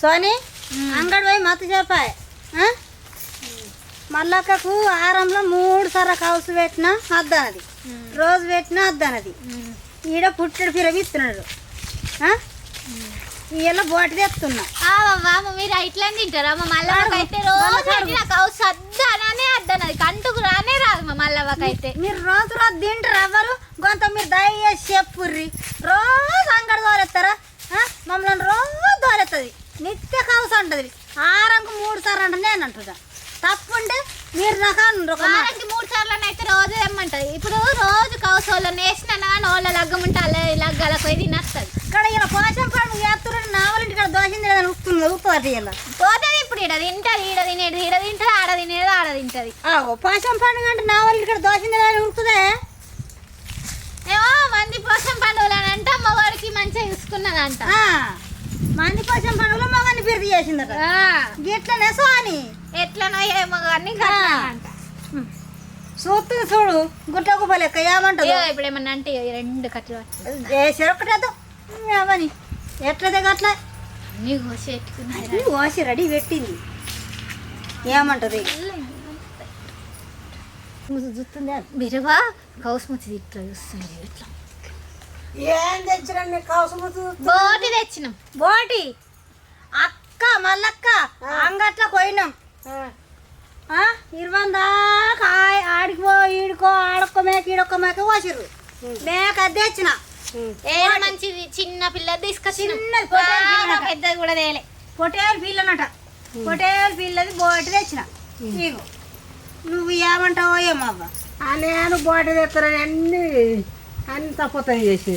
సోని అంగడి పోయి మత్తు చెప్పాయి మల్లక్కకు ఆరంలో మూడు సార్లు కౌసు పెట్టినా అద్దనది. రోజు పెట్టినా అద్దనది. ఈడ పుట్టడు ఫిరమిస్తున్నాడు. ఇలా బోటి తెస్తున్నా మీరు ఇట్లా తింటారా? మా రోజు అద్దనది. కంటుకు రానే రాదు మా మల్లవ్వకైతే. మీరు రోజు రోజు తింటారు ఎవ్వరు కొంత మీరు దయచేసి చెప్పుర్రి. రోజు అంగడి దోరెత్తారా ఆ? మమ్మల్ని రోజు దోరెత్తది నిత్య కౌసు అంటది ఆరంకు మూడు సార్లు అంటే నేను అంటున్నా తప్పుంటే మీరు మాట. వారానికి మూడు సార్లు అయితే రోజు తెమ్మంటది ఇప్పుడు రోజు కౌసోళ్ళని వేసిన కానీ వాళ్ళ లగ్గం ఉంటే అలా లగ్గాల పోయి తినస్తుంది. ఇక్కడ ఇలా పోషం పండుగ చేస్తున్నారు నా వాళ్ళ ఇంటికాడ దోషింది లేదని ఉప్పుతుంది ఉప్పుతుంది ఇలా పోతుంది ఇప్పుడు ఈడ తింటది ఈడ తినేది ఈడ తింటది ఆడ తినేది ఆడ తింటది. పోషం పండుగ అంటే నా వాళ్ళ ఇంటికాడ దోషింది లేదని ఉరుకుతుందే ఏమో మంది పోసం పండుగలు అంట మగవాడికి మంచిగా చూసుకున్నదంట. మంది పోషం పండుగలో మగని పిరిది చేసిందట. గిట్లనే సోని ఎట్లనో ఏమో కానీ అంట. చూస్తుంది చూడు గుట్టకు పోలేక ఏమంటది. ఇగో ఇప్పుడు ఏమన్నా అంటే రెండు కట్టలు పట్టు. ఏ చెరొకటేదో అవని. ఎట్లదే కోసి అన్ని వాసి రెడీ పెట్టింది. ఏమంటది? చూస్తుందా బిరువా కౌసుమతి ఇట్లా చూస్తుంది ఇట్లా. ఏం తెచ్చిరండి కవసముతు బోటి తెచ్చినాం. బోటి? అక్క మల్లక్క అంగట్ల పోయినాం ఇరవై దాకా ఆడికి ఈడుకో ఆడొక్క మేక ఈడొక్క మేక పోసిర్రు. మేక అది తెచ్చిన ఏ మంచిది? చిన్న పిల్ల తీసుకొచ్చిన. పెద్దది కూడా తేలే. పొటేలు పిల్లనట పొటేలు పిల్లది బోటి తెచ్చిన. నీకు నువ్వు ఏమంటావో ఏమో అవ్వ. ఆ నేను బాటి తెస్తారని అన్ని అన్ని తప్పుతాయి చేసి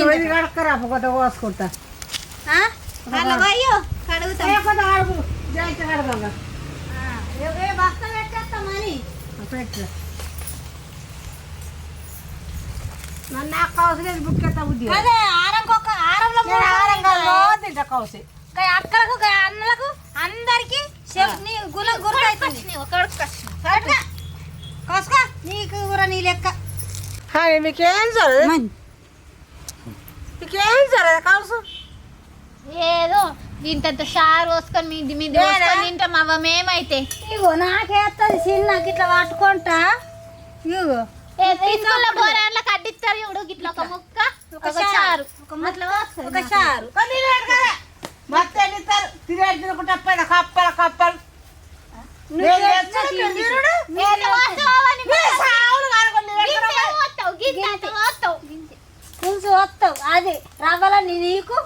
ఊరిని కడక్కరా కొత్త కోసుకుంటా. ఆ? ఆ, పెట్టు. నన్ను నాకు కావసలేదు బుక్ ఎత్తా బుద్ధి అదే ఆరంకొక ఆరంలో మూడు ఆరం కాదు తింటా కావసి గా అక్కలకు అన్నలకు అందరికి నీ గుల గుర అవుతుంది కట్టుగా. కోసుకో నీకు కూర నీ లెక్క. కానీ మీకేం జరగదు? మీకేం జరగదు కావసు ఏదో ఇంతంత షార్ పోసుకొని మీది మీది పోసుకొని తింటాం అవ్వ మేమైతే. ఇగో నాకేస్తుంది చిన్న ఇట్లా పట్టుకుంటా. ఇగో. తీసుకున్న బోరాన్ల కడ్డిస్తారు చూడు గిట్ల ఒక ముక్క ఒక చారు ఒక ముట్ల ఒక చారు మొత్తం ఇస్తారు తిరిగి తినుకుంటా కప్పలు కప్పలు. నువ్వు పులుసు వస్తావు. అది రవ్వలని నీకు?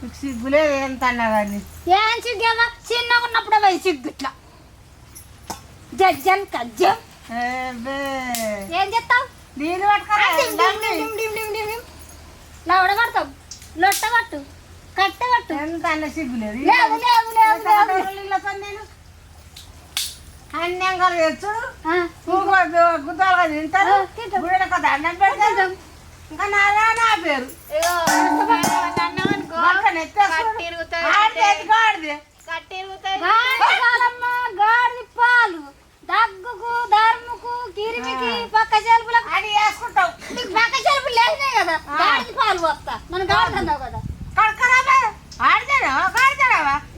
మీకు సిగ్గులేదు ఎంత అన్నా కానీ ఏం సిగ్గేమా చిన్నగా ఉన్నప్పుడే పోయి సిగ్గు ఇట్లా. జజ్జన్ కజ్జం ఏం చెప్తావు నీళ్ళు పట్టుకరా లవడ పడతావు? లొట్ట పట్టు? కట్టె పట్టు? ఎంత అన్న సిగ్గులేదు. లేదు లేదు లేదు అన్యంగా తెచ్చుడు. ఆ, గుద్దాలుగా తింటారు. గుడిలో దండం పెడతారు ఇంకా నాదా నా పేరు. పాలు. దగ్గుకు దర్ముకు కిరిమికి పక్క చెలుపులకు అది వేసుకుంటావు నీకు పక్క చెలుపులు లేచినాయి కదా? గాడిది పాలు వస్తా మన గాడిద అన్నావు కదా?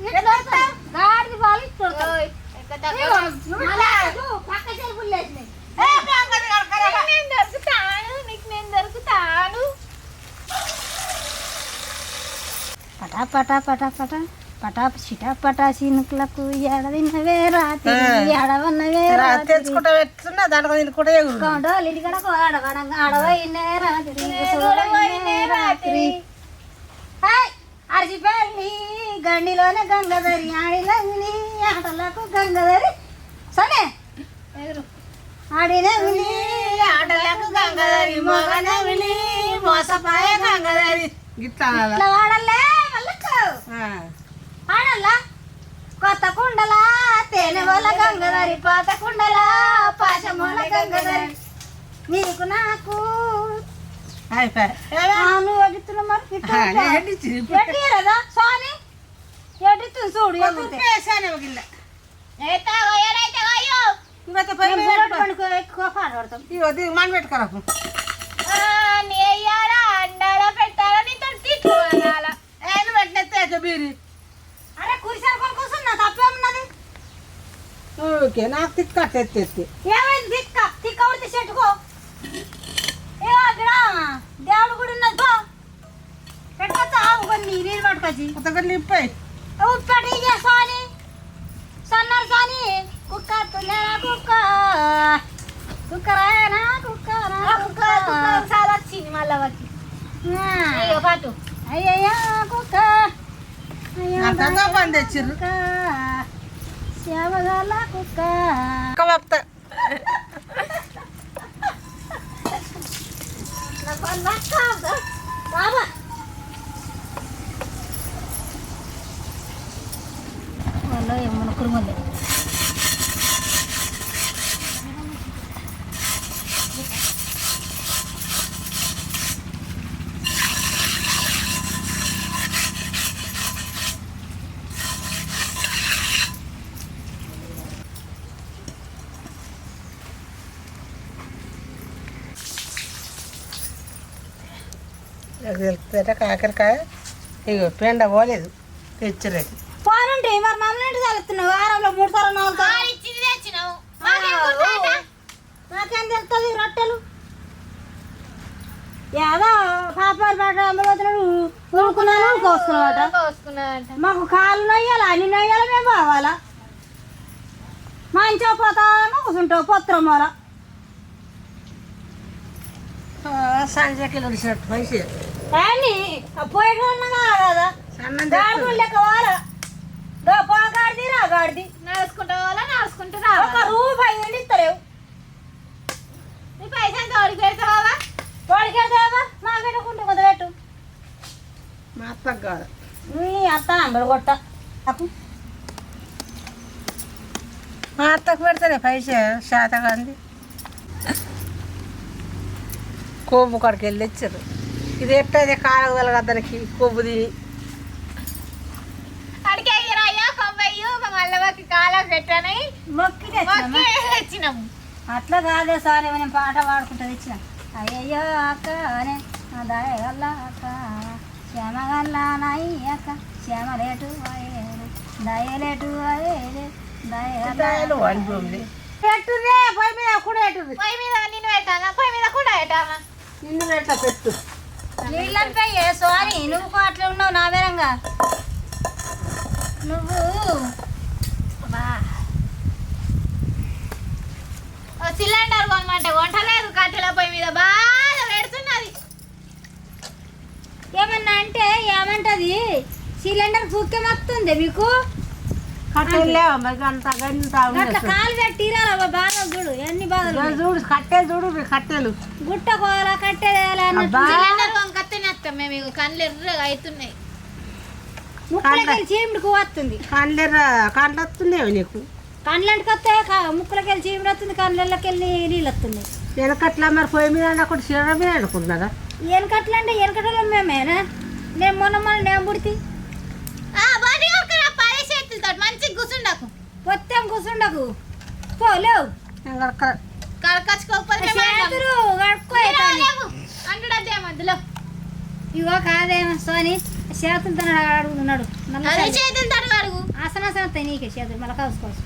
ఇట్లా వస్తా. గాడిది పాలు ఇట్లా పటా పటా పటా పటా పటా చిటా పటా చినుకులకు ఎడదిన్నవే రాత్రి ఎడవన్నవే రాత్రి. తెచ్చుకుంటా దాంట్లో ఆడవైనే రాత్రి అరిచిపల్లి గండిలోనే గంగధరి ఆడినవిని ఆటలకు గంగధరి. సనే? ఆడినవిని ఆటలకు గంగధరి మొగనవిలి మోసపాయ గంగధరి? ఇట్లా వాడలే. ఆడల్లా కొత్త కుండలా తేనె వల్ల గంగధరి పాత కుండలా పాశమూల గంగధరి. నీకు నాకు అయిపోయి. నువ్వు మరి ఇట్లా ಎಡಿತು ಸೂಡು ಎಮ್ಮೆ ಪೇಸಾನೆ ಹೋಗಿಲ್ಲ ಏತಾ ವಯರೈತೆ ವಯೋ ಇವತ್ತು ಪೈ ಬರಟ್ ಮಾಡ್ಕೋ ಕೋಫಾರ್ ಹೊರತು ಇವತ್ತು ಮಾನ್ ಬೆಟ್ ಕರಕು నేయారా అండాల పెట్టాలా నీతో తిట్టుకోవాలా నేను పెట్టిన తేక బీరి. అరే కురిసారు కొనుక్కున్నా తప్పేమున్నది ఓకే నాకు తిక్క తెత్తి ఏమైంది తిక్క? తిక్క ఉడితే చెట్టుకో. ఏ అక్కడ దేవుడు కూడా ఉన్నదో పెట్టుకోవచ్చు ఆవు కొన్ని నీళ్ళు పట్టుకోవచ్చు కొత్తగా నిప్పాయి ఉప్పటి సోని సన్నారు సోని కుక్క తులేనా కుక్క కుక్కరాయనా కుక్కరా కుక్క చాలా వచ్చింది మళ్ళీ ఆ. పాటు అయ్యయ్యా కుక్క అయ్యో అంతగా పని తెచ్చిర్రు కుక్క శ్యామగాల కుక్క ఒక్క వక్త బాబా వాళ్ళు మన కురుమలే తెలుస్తుందట కాకరకాయ. ఇగో పెండ పోలేదు. తెచ్చలేదు మరి మమ్మల్ని ఇంటి వారంలో మూడు సార్లు నాలుగు సార్లు. ఇచ్చింది తెచ్చినావు. నాకేం తెలుస్తుంది రొట్టెలు? ఏదో పాపాలు పాట అమ్మబోతున్నాడు ఊరుకున్నాను మాకు కాళ్ళు నొయ్యాలి అన్ని నొయ్యాలి మేము బావాలా మంచిగా పోతామో కూర్చుంటావు పొత్రం మూల సంజకి కానీ పోయేటన్నా కదా సన్నం లెక్క వారా గాడిది ఒక రూపాయి ఇస్తలేవు? నీ పైసలు తోడికి పెడతావా వాడికెడతావా మా పెట్టుకుంటే మా అత్తకు కాదు. నీ అత్త అంగడు కొట్ట మా అత్తకు పైసా కొవ్వు కాడికి వెళ్ళి తెచ్చారు. ఇది ఎట్టయితే కాలకు తలగద్దరికి కొవ్వు తిని అడిగే అయ్యా మల్లవకి కాలం పెట్టని? మొక్కి. మొక్కి తెచ్చినాము. అట్లా కాదే సార్ నేను పాట పాడుకుంటా తెచ్చిన. అయ్యయ్యో అక్క అనే దయగల్ల అక్క శ్యామగల్ల నాయి అక్క శ్యామలేటు అయ్యేను దయలేటు పెట్టుదే పొయ్యి మీద కూడా పెట్టుది పొయ్యి మీద నిన్ను పెట్టానా పొయ్యి మీద కూడా పెట్టామా నిన్ను పెట్ట పెట్టు. నీళ్ళంతా సారీ? నువ్వు అట్లా ఉన్నావు నా వేరంగా. నువ్వు సిలిండర్ కొనమంటే వంటలేదు కట్టెల పొయ్యి మీద బాగా పెడుతున్నది. ఏమన్నా అంటే ఏమంటది? సిలిండర్ సూక్యం వస్తుంది మీకు? అట్లా కాలు చూడు ఎన్ని బాధలు. చూడు కట్టెలు చూడు కట్టెలు. గుట్ట. సిలిండర్ మేము కళ్ళు ఎర్రగా అవుతున్నాయి. చీమిడికి వస్తుంది కండ్లెర్ర కండ్లు వస్తున్నాయి నీకు? కండ్లంటికి వస్తే ముక్కలకెళ్ళి చీమిడి వస్తుంది కండ్లకెళ్ళి నీళ్ళు వస్తుంది వెనకట్లా మరి పొయ్యి మీద అన్నప్పుడు చీర మీద అనుకుంటున్నారా? వెనకట్లా అంటే వెనకటలో మేమేనా నేను మొన్న మొన్న నేను పుడితే మంచిగా కూర్చుండకు పొత్తం కూర్చుండకు పోలేవు ఇగో కాదేమో సోని. చేతులతో అడుగుతున్నాడు. వస్తాయి నీకే చేతులు మళ్ళీ కలుసుకోవచ్చు.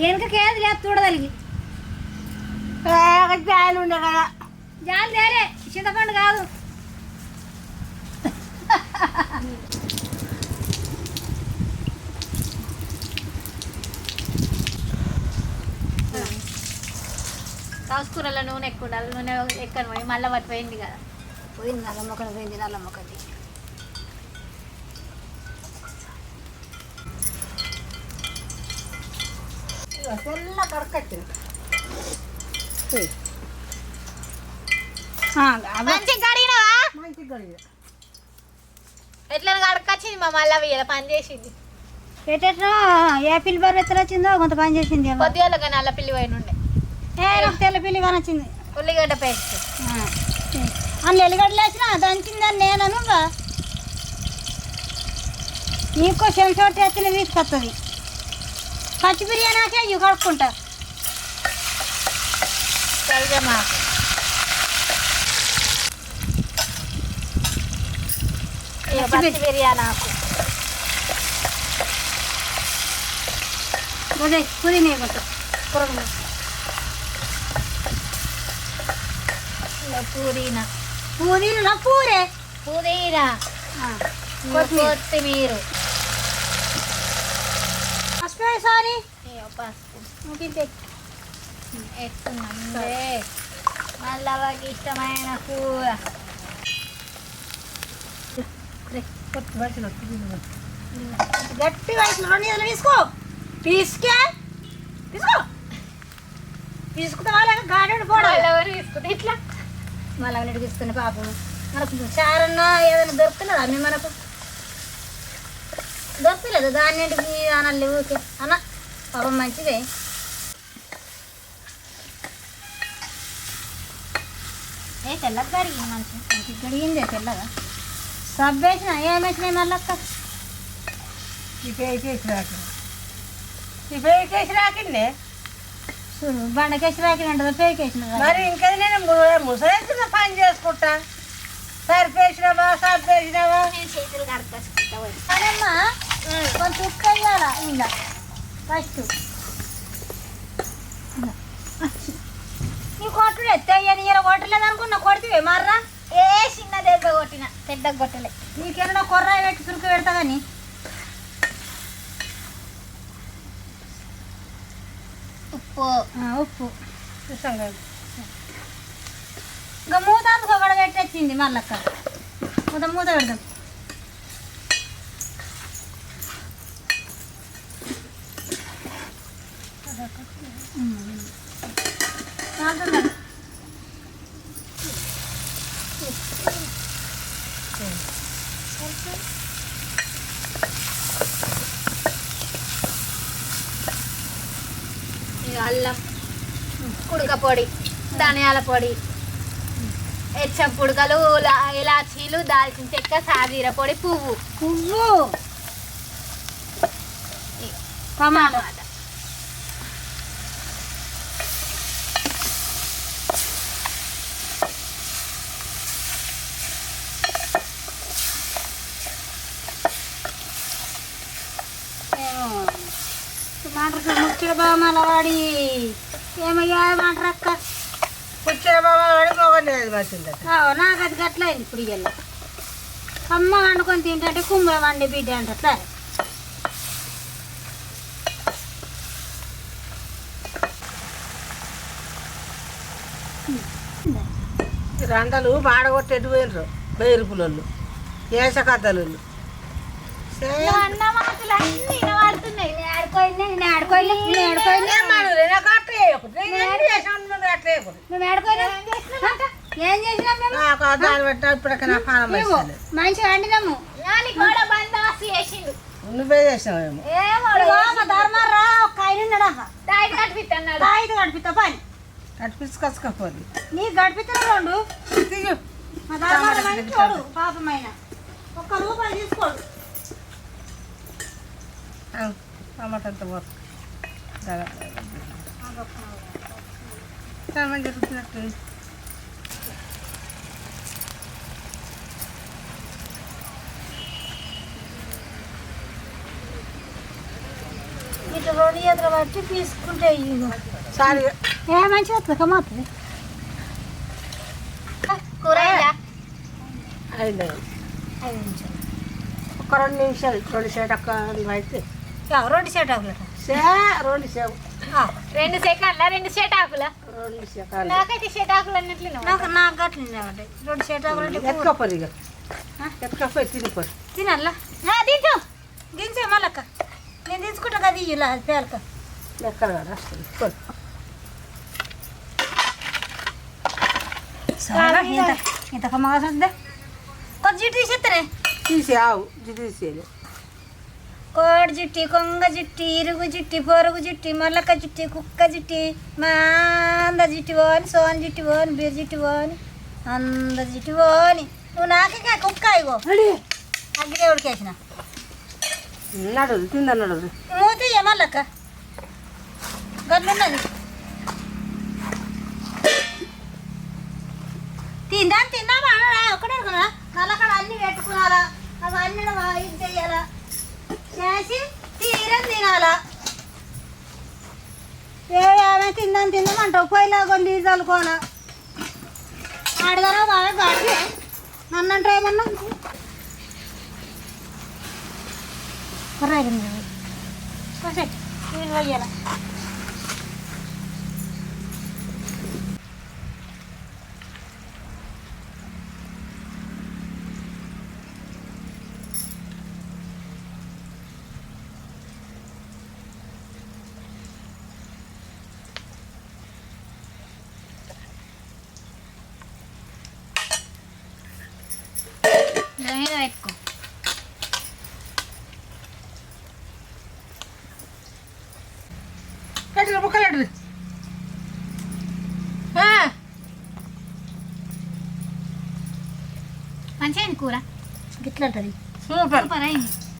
వెనకకి ఏది లేదు చూడదలిగి జాయిలు ఉండే కదా. జాలి తేరే చింతపండు కాదు. కాసుకూరలో నూనె ఎక్కువ ఉండాలి నూనె ఎక్కడ పోయి మళ్ళీ పట్టిపోయింది కదా. పోయింది నల్ల మొక్కలు పోయింది నల్ల మొక్కది మంచిగా కడిగినవా? ఎట్లా కడకొచ్చింది మా మళ్ళీ ఇలా పని చేసింది? ఏ పిల్లి బారు ఎత్తలు వచ్చిందో కొంత పని చేసింది. కొద్దిగా నల్ల పిల్లి పోయిన ఉండే. ఏ నాకు తెల్ల పిల్లి కానొచ్చింది ఉల్లిగడ్డ పేస్ట్. అన్ని ఎల్లిగడ్డలు వేసిన దంచిందని నేను అనుగా నీకో చెంచోటి ఎత్తున తీసుకొస్తుంది పచ్చి బిర్యానీకే ఇవి కడుక్కుంటా. కడిగమ్మా పచ్చి బిర్యానీ ఆకు అదే పుదీనా కూరలు ఇలా పుదీనా. పుదీనా పూరే పుదీనా. ఆ, కొత్తిమీర. కొత్తిమీర కొత్తిమీర పసుపు సారీ ఇయ్యో పసుపు ముగించే వేస్తున్నాంలే మళ్ళీ ఇష్టమైన కూర గట్టి వయసులో రెండు ఇదిలో తీసుకో. తీసుకే. తీసుకో. తీసుకుంటే వాళ్ళ గాడి పోవడం తీసుకుంటే ఇట్లా. మళ్ళీ అవన్నీ తీసుకునే పాపం. మనకు చారన్నా ఏదైనా దొరుకుతున్నదా మీ మనకు? దొరకలేదు దాన్నింటికి అనాలి? అన్న పాపం మంచిదే ఏ తెల్లగా మంచి. మంచి తెల్లగా సబ్బు వేసిన ఏం వేసినాయి మళ్ళక్క? ఈ పేకేసి రాకి ఈ పేకేసి రాకిండే చూడు బండకేసి రాకినంటది పేకేసిన మరి ఇంకా నేను ముసలేసిన పని చేసుకుంటా. సరిపేసినావా సరిపేసినావా నేను చేతులు అమ్మా కొంచెం ఉప్పు వేయాలా? ఇలా ఫస్ట్ నీ కొట్టుడు ఎత్తయ్యని ఇలా కొట్టలేదు అనుకున్నా కొడితే మర్రా ఏ చిన్న దెబ్బ కొట్టిన పెద్ద కొట్టలే నీకేమన్నా కొర్రాయి పెట్టి సురుకు పెడతా కానీ ఉప్పు ఉప్పు చూసాం ఇంకా మూత అందుకు ఒకడ పెట్టేసింది మళ్ళక్క మూత మూత పెడదాం అల్లం కుడక పొడి ధనియాల పొడి ఎచ్చం పుడకలు ఇలాచీలు దాల్చిన చెక్క సాజీర పొడి పువ్వు. పువ్వు? టమాటా. టమాటా. ఏమో. టమాటా ముచ్చట బామల వాడి. ఏమయ్యా కూర్చున్న బాబా వాడికి ఒకటి వచ్చిందట ఆవో, నాకు అది గట్లయింది ఇప్పుడు ఇయ్యాల. అమ్మ వండుకొని తింటే కుమ్మర వండి బిడ్డ అంటే రండలు మాడగొట్టేటి పోయినరు బెయిరుపులోళ్ళు నువ్వు అన్న మాటలు అన్నీ ఏం చేసినాం మేము మంచిగా వండినాము. నువ్వే ధర్మారా ఒక ఆయన ఉన్నాడా తాయిత గడిపిస్తా పని అటు పిసుకొచ్చుకపోద్ది నీకు గడిపిస్తా రెండు. తీగు మా ధర్మారా మంచోడు పాపమైన ఒక్క రూపాయి తీసుకోడు. టమాటా అంత పోతుంది చాలా జరుగుతున్నట్టు ఇట్లా రెండు చేతులు పట్టి తీసుకుంటే సారీ. ఏ మంచిగా వస్తుంది కూర? అయింది? ఐదు నిమిషాలు ఒక రెండు నిమిషాలు రెండు సేటక్క అయితే. యా, రెండు అవ్వలేదు సే రెండు సేవు రెండు సెకండ్ల రెండు షెటాకుల రెండు సెకండ్ నాకైతే షెటాకులు అన్నట్లు నాకు నాకు గట్ల రెండు సెట్ అవ్వాలంటే ఎత్తుకపోరు ఇక ఎత్తుకపోయి తినిపోరు తింటూ. గింజే మళ్ళక్క. నేను తీసుకుంటా కదా ఇలా పేలక. లెక్కలు కదా. ఇంత ఇంత. కమ్మగా జిట్టు తీసేస్తానే తీసి ఆవు తీసేది కోడి జుట్టి కొంగ జుట్టి ఇరుగు జుట్టి పొరుగు జుట్టి మల్లక్క జుట్టి కుక్క జుట్టి మా అంద జుట్టి పోని సోని జుట్టి పోని బీరు జుట్టి పోని అంద జుట్టి పోని నువ్వు నాకే కుక్క ఇగో. అగ్గిదేవుడికి వేసిన? నడదు తింద నడదు మూతి మల్లక్క గట్లున్నది తిందా తిందామా ఒకటే కదా నల్లకడ అన్ని పెట్టుకున్నారా అవన్నీ ఇది చెయ్యాలా అనేసి తీరం తినాలా. తిందాం తిందాం అంటావు పోయిలాగా నీళ్ళు చల్లుకోవాలా? ఆడదారా బాగా గాడి నన్ను అంటే ఏమన్నా కొర్రాగింది మీద పెట్టుకో ఎట్లా ముక్కలు మంచిగా కూర గిట్లా ఉంటుంది సూపర్ సూపర్ అయింది